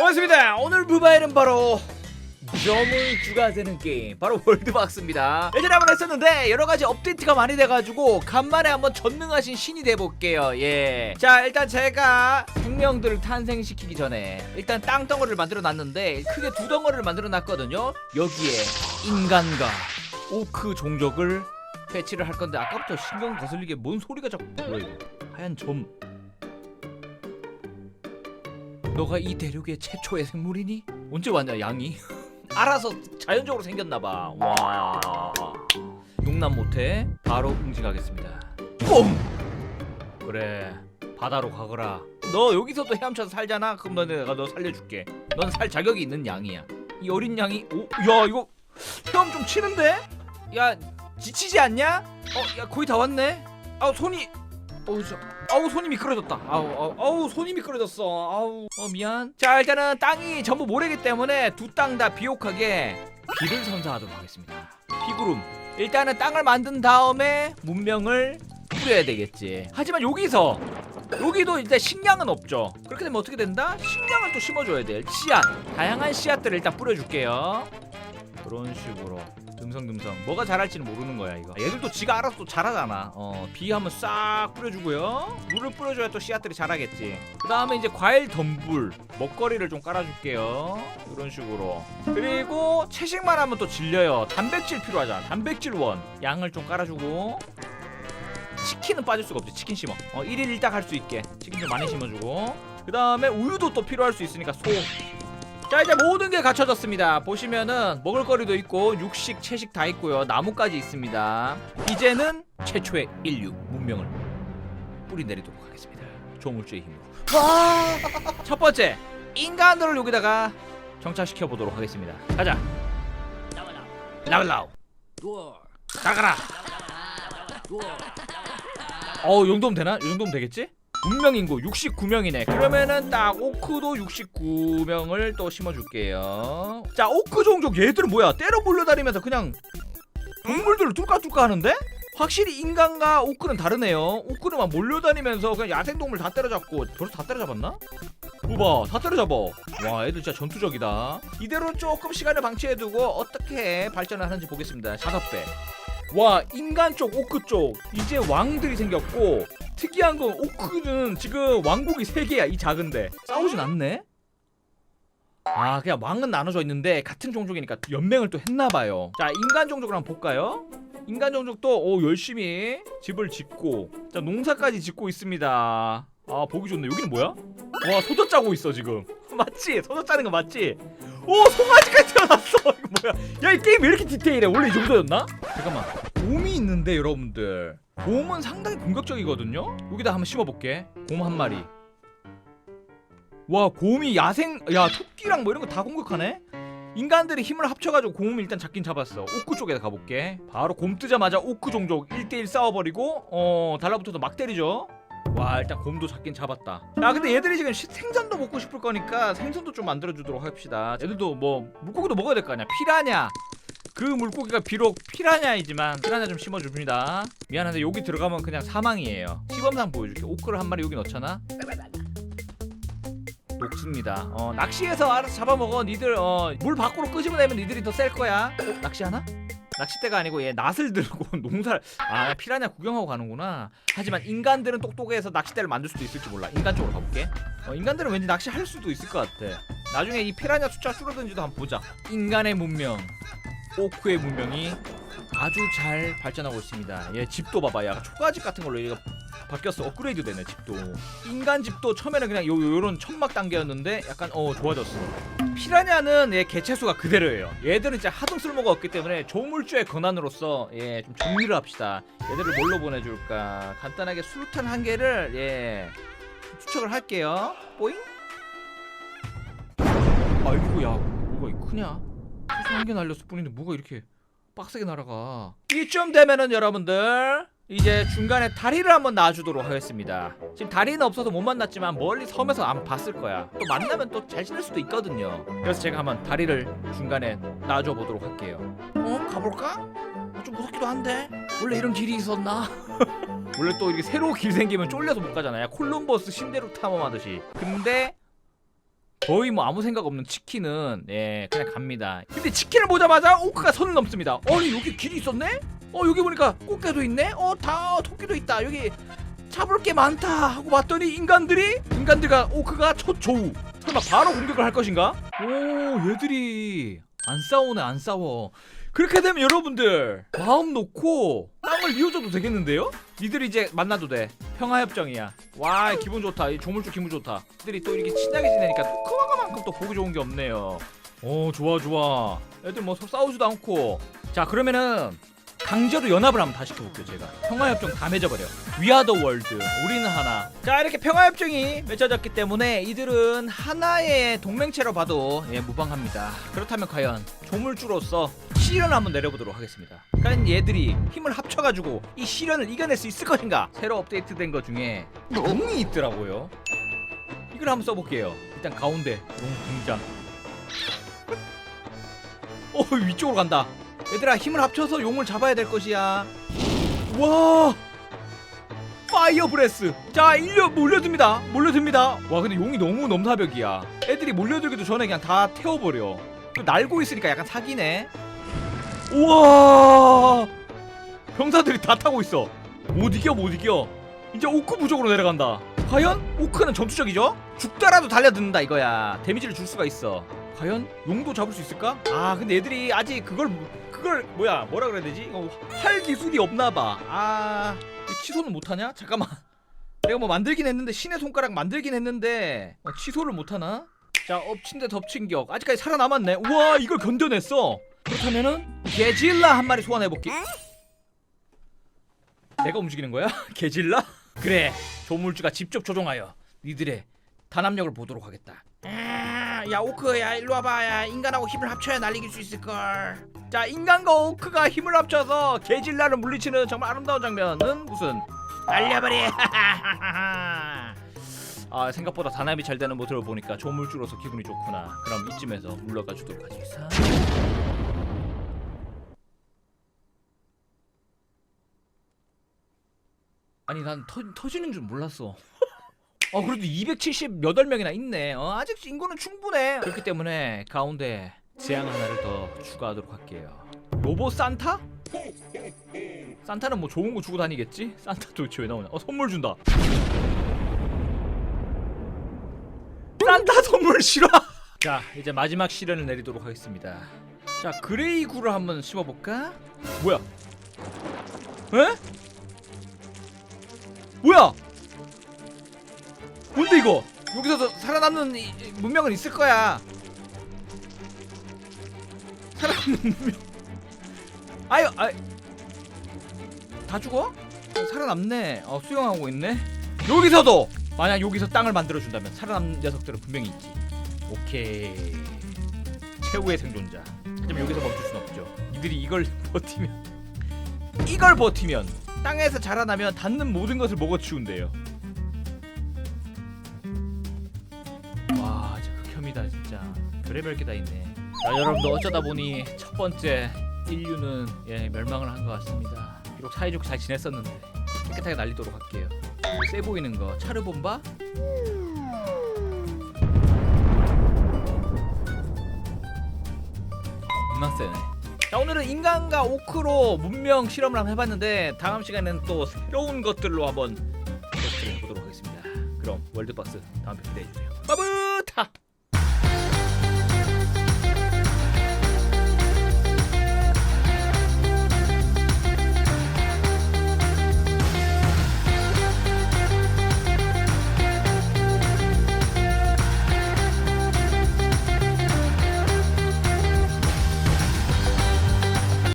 반갑습니다. 오늘 무바일은 바로 점을주가 되는 게임 바로 월드박스입니다. 예전에 한번 했었는데 여러 가지 업데이트가 많이 돼가지고 간만에 한번 전능하신 신이 돼볼게요. 예. 자 일단 제가 생명들을 탄생시키기 전에 일단 땅 덩어리를 만들어 놨는데 크게 두 덩어리를 만들어 놨거든요. 여기에 인간과 오크 종족을 배치를 할 건데 아까부터 신경 거슬리게 뭔 소리가 자꾸 이거 하얀 점 너가 이 대륙의 최초의 생물이니? 언제 왔냐 양이? 알아서 자연적으로 생겼나봐. 와. 용납 못해? 바로 응징하겠습니다. 뽕! 그래 바다로 가거라. 너 여기서도 헤엄쳐서 살잖아? 그럼 너 내가 너 살려줄게. 넌 살 자격이 있는 양이야. 이 어린 양이 오야 이거 헤엄 좀 치는데? 야 지치지 않냐? 어야 거의 다 왔네? 아 손이 어우 저 아우 손이 미끄러졌다. 아우 아우, 아우 손이 미끄러졌어. 아우 어 미안. 자 일단은 땅이 전부 모래기 때문에 두 땅 다 비옥하게 비를 선사하도록 하겠습니다. 피구름. 일단은 땅을 만든 다음에 문명을 뿌려야 되겠지. 하지만 여기서 여기도 이제 식량은 없죠. 그렇게 되면 어떻게 된다? 식량을 또 심어줘야 돼. 씨앗. 다양한 씨앗들을 일단 뿌려줄게요. 그런 식으로 듬성듬성. 뭐가 잘할지는 모르는 거야 이거. 얘들도 지가 알아서 또 잘하잖아. 어비 한번 싹 뿌려주고요. 물을 뿌려줘야 또 씨앗들이 자라겠지. 그 다음에 이제 과일 덤불 먹거리를 좀 깔아줄게요. 이런 식으로. 그리고 채식만 하면 또 질려요. 단백질 필요하잖아. 단백질 원. 양을 좀 깔아주고. 치킨은 빠질 수가 없지. 치킨 심어. 어 1일 1닭 할 수 있게. 치킨 좀 많이 심어주고. 그 다음에 우유도 또 필요할 수 있으니까 소 자 이제 모든 게 갖춰졌습니다. 보시면은 먹을거리도 있고 육식 채식 다 있고요. 나무까지 있습니다. 이제는 최초의 인류 문명을 뿌리 내리도록 하겠습니다. 조물주의 힘으로. 첫 번째 인간들을 여기다가 정착시켜 보도록 하겠습니다. 가자. 나글라우 나가라. 어이 정도면 되나? 이 정도면 되겠지? 문명 인구 69명이네. 그러면은 딱 오크도 69명을 또 심어줄게요. 자, 오크 종족 얘들은 뭐야? 때려 몰려다니면서 그냥 동물들을 뚫까뚫까 하는데? 확실히 인간과 오크는 다르네요. 오크는 막 몰려다니면서 그냥 야생동물 다 때려잡고 벌써 다 때려잡았나? 봐봐, 다 때려잡아. 와, 애들 진짜 전투적이다. 이대로 조금 시간을 방치해두고 어떻게 발전을 하는지 보겠습니다. 다섯 배. 와 인간 쪽 오크 쪽 이제 왕들이 생겼고 특이한 건 오크는 지금 왕국이 세 개야 이 작은데 싸우진 않네. 아 그냥 왕은 나눠져 있는데 같은 종족이니까 연맹을 또 했나봐요. 자 인간 종족을 한번 볼까요? 인간 종족도 오 열심히 집을 짓고 자 농사까지 짓고 있습니다. 아 보기 좋네. 여기는 뭐야? 와 소젖 짜고 있어 지금. 맞지? 소젖 짜는 거 맞지? 오 송아지까지 태어났어. 이거 뭐야? 야 이 게임 왜 이렇게 디테일해? 원래 이 정도였나? 잠깐만. 곰이 있는데 여러분들. 곰은 상당히 공격적이거든요. 여기다 한번 심어볼게. 곰 한 마리. 와 곰이 야생 야 토끼랑 뭐 이런 거 다 공격하네. 인간들이 힘을 합쳐가지고 곰을 일단 잡긴 잡았어. 오크 쪽에다 가볼게. 바로 곰 뜨자마자 오크 종족 1대1 싸워버리고 어 달라붙어서 막 때리죠. 와 일단 곰도 잡긴 잡았다. 야 근데 얘들이 지금 시- 생선도 먹고 싶을 거니까 생선도 좀 만들어주도록 합시다. 얘들도 뭐 물고기도 먹어야 될 거 아니야. 피라냐. 그 물고기가 비록 피라냐이지만 피라냐 좀 심어줍니다. 미안한데 여기 들어가면 그냥 사망이에요. 시범상 보여줄게. 오크를 한 마리 여기 넣잖아. 녹습니다. 어 낚시해서 알아서 잡아먹어. 니들 어 물 밖으로 끄집어내면 니들이 더 셀 거야. 어, 낚시하나? 낚싯대가 아니고 얘 낫을 들고 농사를 아 피라냐 구경하고 가는구나. 하지만 인간들은 똑똑해서 낚싯대를 만들 수도 있을지 몰라. 인간 쪽으로 가볼게. 어, 인간들은 왠지 낚시할 수도 있을 것 같아. 나중에 이 피라냐 숫자 줄어드는지도 한번 보자. 인간의 문명, 오크의 문명이 아주 잘 발전하고 있습니다. 얘 집도 봐봐. 야 초가집 같은 걸로 얘가 바뀌었어. 업그레이드 되네 집도. 인간 집도 처음에는 그냥 요 요런 천막 단계였는데 약간 어 좋아졌어. 피라냐는 얘 개체수가 그대로예요. 얘들은 진짜 하등 쓸모가 없기 때문에 조물주의 권한으로서 예 좀 정리를 합시다. 얘들을 뭘로 보내줄까? 간단하게 수류탄 한 개를 예 추적을 할게요. 뽀잉. 아이고 야 뭐가 크냐? 한개 날렸을 뿐인데 뭐가 이렇게 빡세게 날아가? 이쯤 되면은 여러분들 이제 중간에 다리를 한번 놔주도록 하겠습니다. 지금 다리는 없어서 못 만났지만 멀리 섬에서 안 봤을 거야. 또 만나면 또 잘 지낼 수도 있거든요. 그래서 제가 한번 다리를 중간에 놔줘 보도록 할게요. 어 가볼까? 어, 좀 무섭기도 한데 원래 이런 길이 있었나? 원래 또 이렇게 새로 길 생기면 쫄려서 못 가잖아요. 콜럼버스 신대륙 탐험하듯이. 근데 거의 뭐 아무 생각 없는 치킨은 예 그냥 갑니다. 근데 치킨을 보자마자 오크가 선을 넘습니다. 아니 여기 길이 있었네? 어 여기 보니까 꽃게도 있네? 어다 토끼도 있다. 여기 잡을 게 많다 하고 봤더니 인간들이 인간들과 오크가 첫 조우. 설마 바로 공격을 할 것인가? 오 얘들이 안 싸우네 안 싸워. 그렇게 되면 여러분들 마음 놓고 땅을 이어줘도 되겠는데요? 니들 이제 만나도 돼. 평화협정이야. 와 기분 좋다. 이 조물주 기분 좋다. 니들이 또 이렇게 친하게 지내니까 그만큼 또 보기 좋은 게 없네요. 오 좋아 좋아. 애들 뭐 싸우지도 않고. 자 그러면은 강제로 연합을 한번 다시 시켜볼게요 제가. 평화협정 다 맺어버려. 위아더 월드 우리는 하나. 자 이렇게 평화협정이 맺어졌기 때문에 이들은 하나의 동맹체로 봐도 예, 무방합니다. 그렇다면 과연 조물주로서 시련을 한번 내려보도록 하겠습니다. 과연 얘들이 힘을 합쳐가지고 이 시련을 이겨낼 수 있을 것인가? 새로 업데이트된 것 중에 용이 있더라고요. 이걸 한번 써볼게요. 일단 가운데. 용 등장 어 위쪽으로 간다 얘들아 힘을 합쳐서 용을 잡아야 될 것이야. 와! 파이어 브레스. 자 일려 몰려듭니다. 몰려듭니다. 와 근데 용이 너무 넘사벽이야. 애들이 몰려들기도 전에 그냥 다 태워버려. 또 날고 있으니까 약간 사기네. 우와! 병사들이 다 타고 있어. 못 이겨 못 이겨. 이제 오크 부족으로 내려간다. 과연? 오크는 전투적이죠? 죽더라도 달려든다 이거야. 데미지를 줄 수가 있어 과연 용도 잡을 수 있을까? 아 근데 애들이 아직 그걸 그걸 뭐야 뭐라 그래야 되지? 이거 활 기술이 없나봐. 아 취소는 못하냐? 잠깐만. 내가 뭐 만들긴 했는데 신의 손가락 만들긴 했는데 어, 취소를 못하나? 자 엎친 데 덮친 격. 아직까지 살아남았네. 우와 이걸 견뎌냈어. 그렇다면은 게질라 한 마리 소환해볼게. 내가 움직이는 거야? 게질라? 그래 조물주가 직접 조종하여 니들의 단합력을 보도록 하겠다. 아, 야 오크야 일로 와봐. 야 인간하고 힘을 합쳐야 날 이길 수 있을걸. 자 인간과 오크가 힘을 합쳐서 게질라를 물리치는 정말 아름다운 장면은 무슨? 날려버리 아 생각보다 단합이 잘 되는 모습을 보니까 조물주로서 기분이 좋구나. 그럼 이쯤에서 물러가 주도록 사- 아니 난 터, 터지는 줄 몰랐어 어 그래도 278명이나 있네. 어, 아직 인구는 충분해. 그렇기 때문에 가운데 재앙 하나를 더 추가하도록 할게요. 로보 산타? 산타는 뭐 좋은 거 주고 다니겠지? 산타 도대체 왜 나오냐? 어 선물 준다. 산타 선물 싫어. 자 이제 마지막 시련을 내리도록 하겠습니다. 자 그레이 구를 한번 씹어볼까? 뭐야? 에? 뭐야 뭔데 이거? 여기서도 살아남는 이- 이 문명은 있을 거야. 살아남는 문명. 아유 아이 다 죽어? 어, 살아남네. 어 수영하고 있네. 여기서도! 만약 여기서 땅을 만들어 준다면 살아남는 녀석들은 분명히 있지. 오케이. 최후의 생존자. 하지만 여기서 멈출 순 없죠. 이들이 이걸 버티면 이걸 버티면 땅에서 자라나면 닿는 모든 것을 먹어치운대요 와 진짜. 별의별 게 다 있네. 자 여러분들 어쩌다 보니 첫 번째 인류는 예 멸망을 한 것 같습니다. 비록 사이좋게 잘 지냈었는데 깨끗하게 날리도록 할게요. 세 보이는 거 차르본바? 겁나 세네. 자 오늘은 인간과 오크로 문명 실험을 한번 해봤는데 다음 시간에는 또 새로운 것들로 한번 테스트를 해보도록 하겠습니다. 그럼 월드박스 다음 편 기대해주세요. 빠블